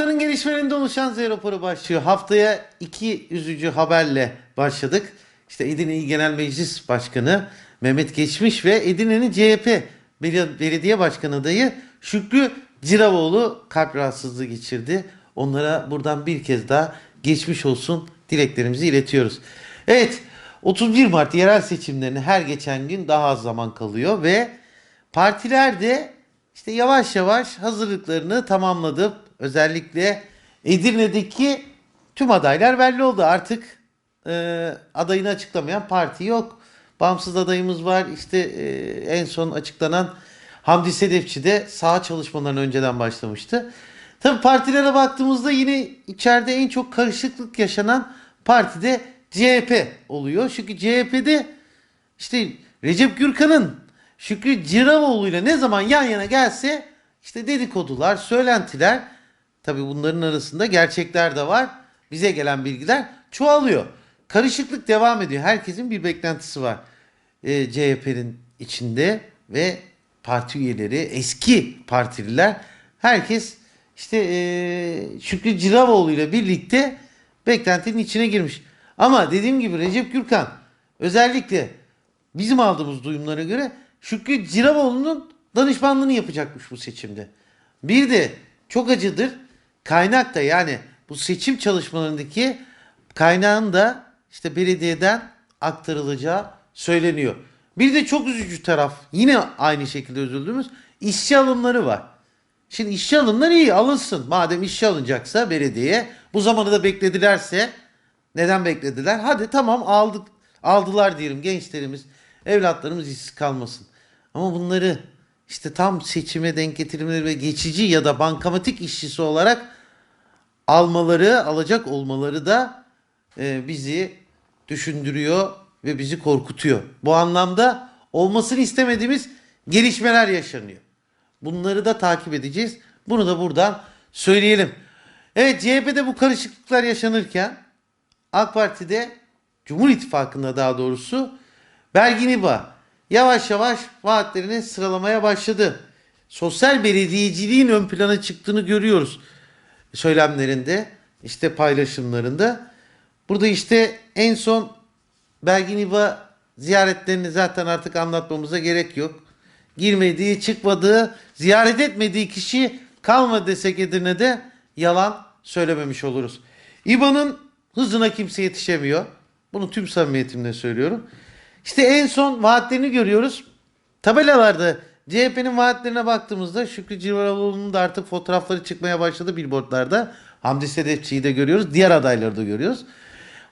Haftanın gelişmelerinde oluşan Z raporu başlıyor. Haftaya iki üzücü haberle başladık. İşte Edirne Genel Meclis Başkanı Mehmet Geçmiş ve Edirne'nin CHP Bel- Belediye Başkanı adayı Şükrü Ciravoğlu kalp rahatsızlığı geçirdi. Onlara buradan bir kez daha geçmiş olsun dileklerimizi iletiyoruz. Evet 31 Mart yerel seçimlerine her geçen gün daha az zaman kalıyor ve partiler de işte yavaş yavaş hazırlıklarını tamamladı. Özellikle Edirne'deki tüm adaylar belli oldu. Artık e, adayını açıklamayan parti yok. Bağımsız adayımız var. İşte e, en son açıklanan Hamdi Sedefçi de sağ çalışmalarına önceden başlamıştı. Tabii partilere baktığımızda yine içeride en çok karışıklık yaşanan parti de CHP oluyor. Çünkü CHP'de işte Recep Gürkan'ın Şükrü Ciravoğlu ile ne zaman yan yana gelse işte dedikodular, söylentiler tabii bunların arasında gerçekler de var. Bize gelen bilgiler çoğalıyor. Karışıklık devam ediyor. Herkesin bir beklentisi var. Ee, CHP'nin içinde ve parti üyeleri, eski partililer herkes işte ee, Şükrü Ciravoğlu ile birlikte beklentinin içine girmiş. Ama dediğim gibi Recep Gürkan özellikle bizim aldığımız duyumlara göre Şükrü Ciravoğlu'nun danışmanlığını yapacakmış bu seçimde. Bir de çok acıdır kaynak da yani bu seçim çalışmalarındaki kaynağın da işte belediyeden aktarılacağı söyleniyor. Bir de çok üzücü taraf yine aynı şekilde üzüldüğümüz işçi alımları var. Şimdi işçi alımları iyi alınsın. Madem işçi alınacaksa belediyeye bu zamanı da bekledilerse neden beklediler? Hadi tamam aldık aldılar diyelim gençlerimiz, evlatlarımız işsiz kalmasın. Ama bunları işte tam seçime denk getirilmeleri ve geçici ya da bankamatik işçisi olarak almaları, alacak olmaları da e, bizi düşündürüyor ve bizi korkutuyor. Bu anlamda olmasını istemediğimiz gelişmeler yaşanıyor. Bunları da takip edeceğiz. Bunu da buradan söyleyelim. Evet CHP'de bu karışıklıklar yaşanırken AK Parti'de Cumhur İttifakı'nda daha doğrusu Belgin İba yavaş yavaş vaatlerini sıralamaya başladı. Sosyal belediyeciliğin ön plana çıktığını görüyoruz söylemlerinde, işte paylaşımlarında. Burada işte en son Belgin İba ziyaretlerini zaten artık anlatmamıza gerek yok. Girmediği, çıkmadığı, ziyaret etmediği kişi kalmadı desek Edirne'de yalan söylememiş oluruz. İBA'nın hızına kimse yetişemiyor. Bunu tüm samimiyetimle söylüyorum. İşte en son vaatlerini görüyoruz. Tabelalarda CHP'nin vaatlerine baktığımızda Şükrü Civaroğlu'nun da artık fotoğrafları çıkmaya başladı billboardlarda. Hamdi Sedefçi'yi de görüyoruz. Diğer adayları da görüyoruz.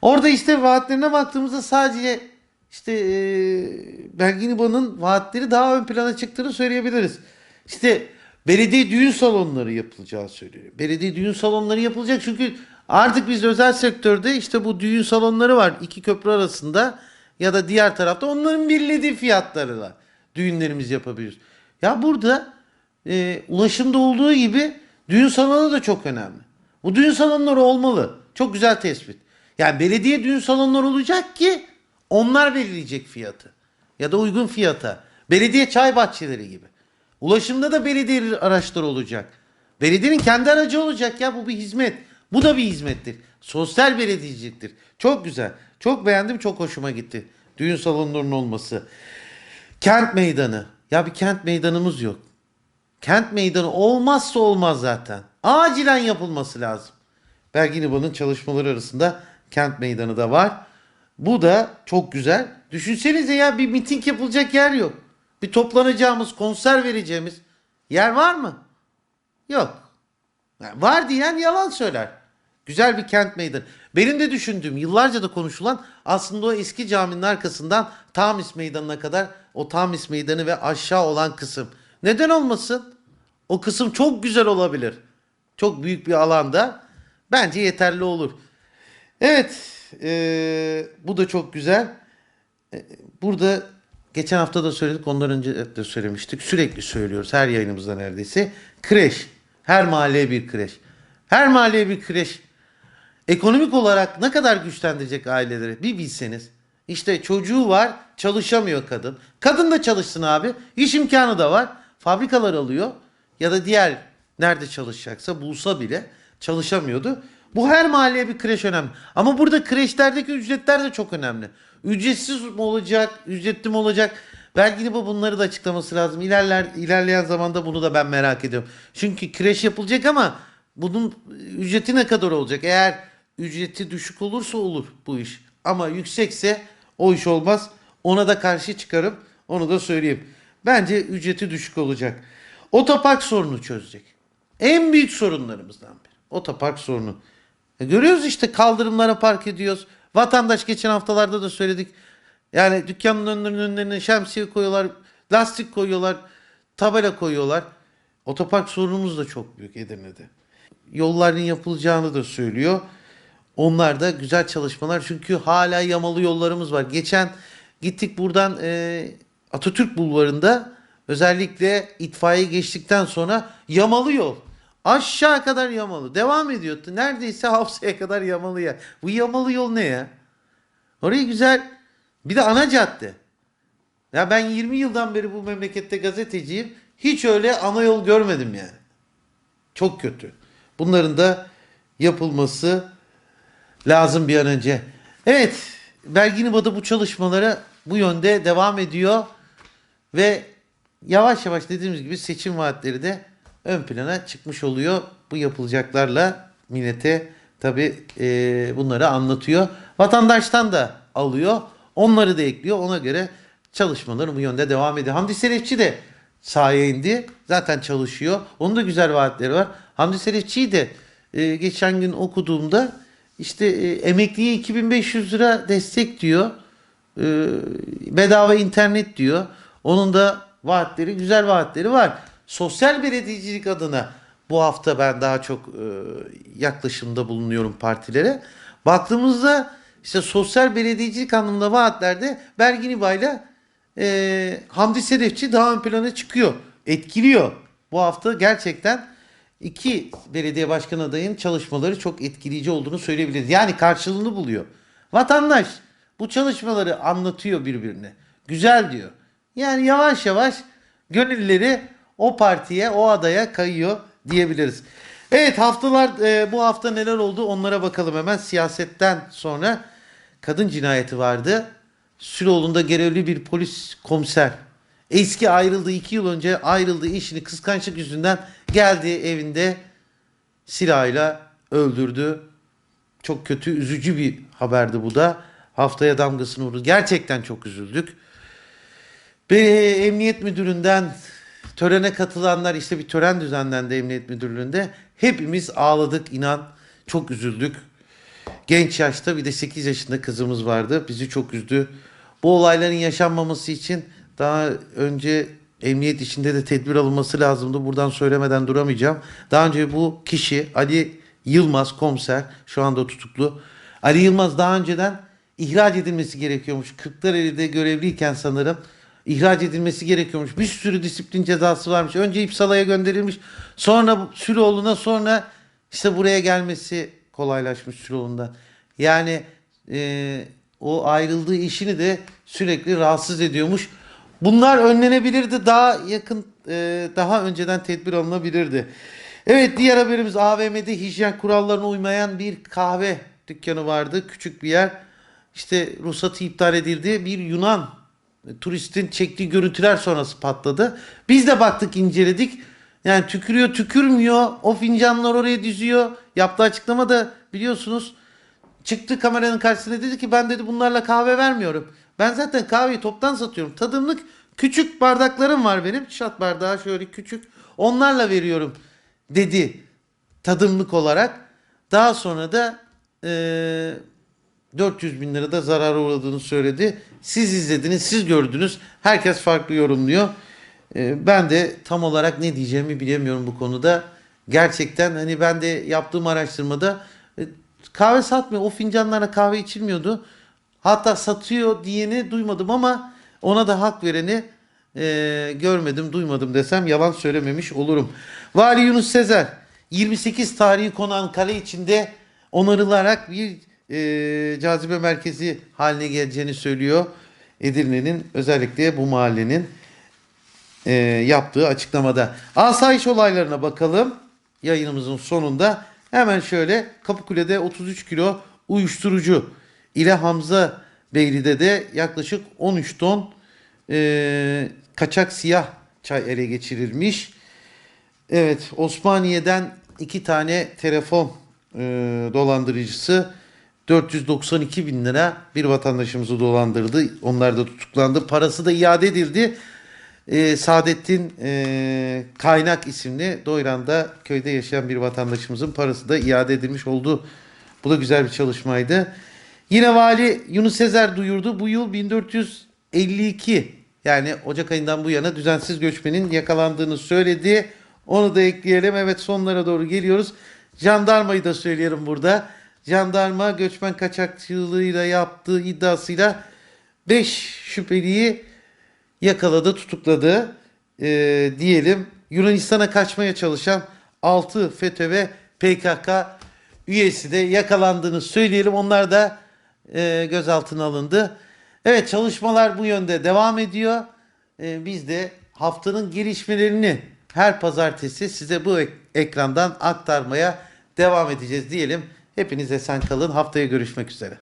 Orada işte vaatlerine baktığımızda sadece işte e, Belgin vaatleri daha ön plana çıktığını söyleyebiliriz. İşte belediye düğün salonları yapılacağı söyleniyor. Belediye düğün salonları yapılacak çünkü artık biz özel sektörde işte bu düğün salonları var. iki köprü arasında ya da diğer tarafta onların belirlediği fiyatlarla düğünlerimizi yapabiliyoruz. Ya burada e, ulaşımda olduğu gibi düğün salonu da çok önemli. Bu düğün salonları olmalı. Çok güzel tespit. Yani belediye düğün salonları olacak ki onlar belirleyecek fiyatı. Ya da uygun fiyata. Belediye çay bahçeleri gibi. Ulaşımda da belediye araçları olacak. Belediyenin kendi aracı olacak ya bu bir hizmet. Bu da bir hizmettir. Sosyal belediyeciliktir. Çok güzel. Çok beğendim, çok hoşuma gitti. Düğün salonlarının olması. Kent meydanı. Ya bir kent meydanımız yok. Kent meydanı olmazsa olmaz zaten. Acilen yapılması lazım. Belgin İBA'nın çalışmaları arasında kent meydanı da var. Bu da çok güzel. Düşünsenize ya bir miting yapılacak yer yok. Bir toplanacağımız, konser vereceğimiz yer var mı? Yok. Yani var diyen yalan söyler. Güzel bir kent meydanı. Benim de düşündüğüm, yıllarca da konuşulan aslında o eski caminin arkasından Tamis Meydanı'na kadar o Tamis Meydanı ve aşağı olan kısım. Neden olmasın? O kısım çok güzel olabilir. Çok büyük bir alanda. Bence yeterli olur. Evet, eee, bu da çok güzel. E, Burada geçen hafta da söyledik, ondan önce de söylemiştik. Sürekli söylüyoruz her yayınımızda neredeyse. Kreş. Her mahalleye bir kreş. Her mahalleye bir kreş. Ekonomik olarak ne kadar güçlendirecek aileleri bir bilseniz. İşte çocuğu var, çalışamıyor kadın. Kadın da çalışsın abi. İş imkanı da var. Fabrikalar alıyor ya da diğer nerede çalışacaksa bulsa bile çalışamıyordu. Bu her mahalleye bir kreş önemli. Ama burada kreşlerdeki ücretler de çok önemli. Ücretsiz mi olacak, ücretli mi olacak? Belki bu bunları da açıklaması lazım. İlerler, ilerleyen zamanda bunu da ben merak ediyorum. Çünkü kreş yapılacak ama bunun ücreti ne kadar olacak? Eğer ücreti düşük olursa olur bu iş. Ama yüksekse o iş olmaz. Ona da karşı çıkarım. Onu da söyleyeyim. Bence ücreti düşük olacak. Otopark sorunu çözecek. En büyük sorunlarımızdan biri. Otopark sorunu. E görüyoruz işte kaldırımlara park ediyoruz. Vatandaş geçen haftalarda da söyledik. Yani dükkanın önlerinin önlerine şemsiye koyuyorlar, lastik koyuyorlar, tabela koyuyorlar. Otopark sorunumuz da çok büyük Edirne'de. Yolların yapılacağını da söylüyor. Onlar da güzel çalışmalar çünkü hala yamalı yollarımız var. Geçen gittik buradan e, Atatürk Bulvarı'nda özellikle itfaiye geçtikten sonra yamalı yol. Aşağı kadar yamalı. Devam ediyor. Neredeyse Hafsa'ya kadar yamalı ya. Bu yamalı yol ne ya? Orayı güzel. Bir de ana cadde. Ya ben 20 yıldan beri bu memlekette gazeteciyim. Hiç öyle ana yol görmedim yani. Çok kötü. Bunların da yapılması lazım bir an önce. Evet, Belginiba'da bu çalışmalara bu yönde devam ediyor ve yavaş yavaş dediğimiz gibi seçim vaatleri de ön plana çıkmış oluyor. Bu yapılacaklarla millete tabi bunları anlatıyor. Vatandaştan da alıyor. Onları da ekliyor. Ona göre çalışmaları bu yönde devam ediyor. Hamdi Selefçi de sahaya indi. Zaten çalışıyor. Onun da güzel vaatleri var. Hamdi Selefçi'yi de e, geçen gün okuduğumda işte e, emekliye 2500 lira destek diyor. E, bedava internet diyor. Onun da vaatleri, güzel vaatleri var. Sosyal belediyecilik adına bu hafta ben daha çok e, yaklaşımda bulunuyorum partilere. Baktığımızda işte sosyal belediyecilik anlamında vaatlerde Bergin İba'yla e, Hamdi Sedefçi daha ön plana çıkıyor. Etkiliyor. Bu hafta gerçekten iki belediye başkan adayının çalışmaları çok etkileyici olduğunu söyleyebiliriz. Yani karşılığını buluyor. Vatandaş bu çalışmaları anlatıyor birbirine. Güzel diyor. Yani yavaş yavaş gönülleri o partiye, o adaya kayıyor diyebiliriz. Evet haftalar e, bu hafta neler oldu onlara bakalım hemen. Siyasetten sonra kadın cinayeti vardı. Süloğlu'nda görevli bir polis komiser. Eski ayrıldığı iki yıl önce ayrıldığı işini kıskançlık yüzünden geldi evinde silahıyla öldürdü. Çok kötü, üzücü bir haberdi bu da. Haftaya damgasını vurdu. Gerçekten çok üzüldük. Beni emniyet müdüründen törene katılanlar işte bir tören düzenlendi emniyet müdürlüğünde. Hepimiz ağladık inan. Çok üzüldük. Genç yaşta bir de 8 yaşında kızımız vardı. Bizi çok üzdü. Bu olayların yaşanmaması için daha önce emniyet içinde de tedbir alınması lazımdı. Buradan söylemeden duramayacağım. Daha önce bu kişi Ali Yılmaz komiser şu anda tutuklu. Ali Yılmaz daha önceden ihraç edilmesi gerekiyormuş. Kırklareli'de görevliyken sanırım ihraç edilmesi gerekiyormuş. Bir sürü disiplin cezası varmış. Önce İpsala'ya gönderilmiş. Sonra Süloğlu'na sonra işte buraya gelmesi kolaylaşmış Süloğlu'ndan. Yani e, o ayrıldığı işini de sürekli rahatsız ediyormuş. Bunlar önlenebilirdi. Daha yakın e, daha önceden tedbir alınabilirdi. Evet diğer haberimiz AVM'de hijyen kurallarına uymayan bir kahve dükkanı vardı. Küçük bir yer. İşte ruhsatı iptal edildi. Bir Yunan turistin çektiği görüntüler sonrası patladı. Biz de baktık inceledik. Yani tükürüyor tükürmüyor. O fincanlar oraya diziyor. Yaptığı açıklama da biliyorsunuz. Çıktı kameranın karşısına dedi ki ben dedi bunlarla kahve vermiyorum. Ben zaten kahveyi toptan satıyorum. Tadımlık küçük bardaklarım var benim. Şat bardağı şöyle küçük. Onlarla veriyorum dedi tadımlık olarak. Daha sonra da eee 400 bin lirada zarara uğradığını söyledi. Siz izlediniz, siz gördünüz. Herkes farklı yorumluyor. Ee, ben de tam olarak ne diyeceğimi bilemiyorum bu konuda. Gerçekten hani ben de yaptığım araştırmada e, kahve satmıyor. O fincanlara kahve içilmiyordu. Hatta satıyor diyeni duymadım ama ona da hak vereni e, görmedim, duymadım desem yalan söylememiş olurum. Vali Yunus Sezer 28 tarihi konağın kale içinde onarılarak bir e, cazibe merkezi haline geleceğini söylüyor. Edirne'nin özellikle bu mahallenin e, yaptığı açıklamada. Asayiş olaylarına bakalım. Yayınımızın sonunda Hemen şöyle Kapıkule'de 33 kilo uyuşturucu ile Hamza Beyli'de de yaklaşık 13 ton e, kaçak siyah çay ele geçirilmiş. Evet Osmaniye'den iki tane telefon e, dolandırıcısı 492 bin lira bir vatandaşımızı dolandırdı. Onlar da tutuklandı. Parası da iade edildi. E, Saadettin e, Kaynak isimli Doyran'da köyde yaşayan bir vatandaşımızın parası da iade edilmiş oldu. Bu da güzel bir çalışmaydı. Yine vali Yunus Sezer duyurdu. Bu yıl 1452 yani Ocak ayından bu yana düzensiz göçmenin yakalandığını söyledi. Onu da ekleyelim. Evet sonlara doğru geliyoruz. Jandarmayı da söyleyelim burada. Jandarma göçmen kaçakçılığıyla yaptığı iddiasıyla 5 şüpheliyi yakaladı, tutukladı Ee, diyelim. Yunanistan'a kaçmaya çalışan 6 FETÖ ve PKK üyesi de yakalandığını söyleyelim. Onlar da e, gözaltına alındı. Evet çalışmalar bu yönde devam ediyor. Ee, biz de haftanın gelişmelerini her pazartesi size bu ek- ekrandan aktarmaya devam edeceğiz diyelim. Hepinize sen kalın. Haftaya görüşmek üzere.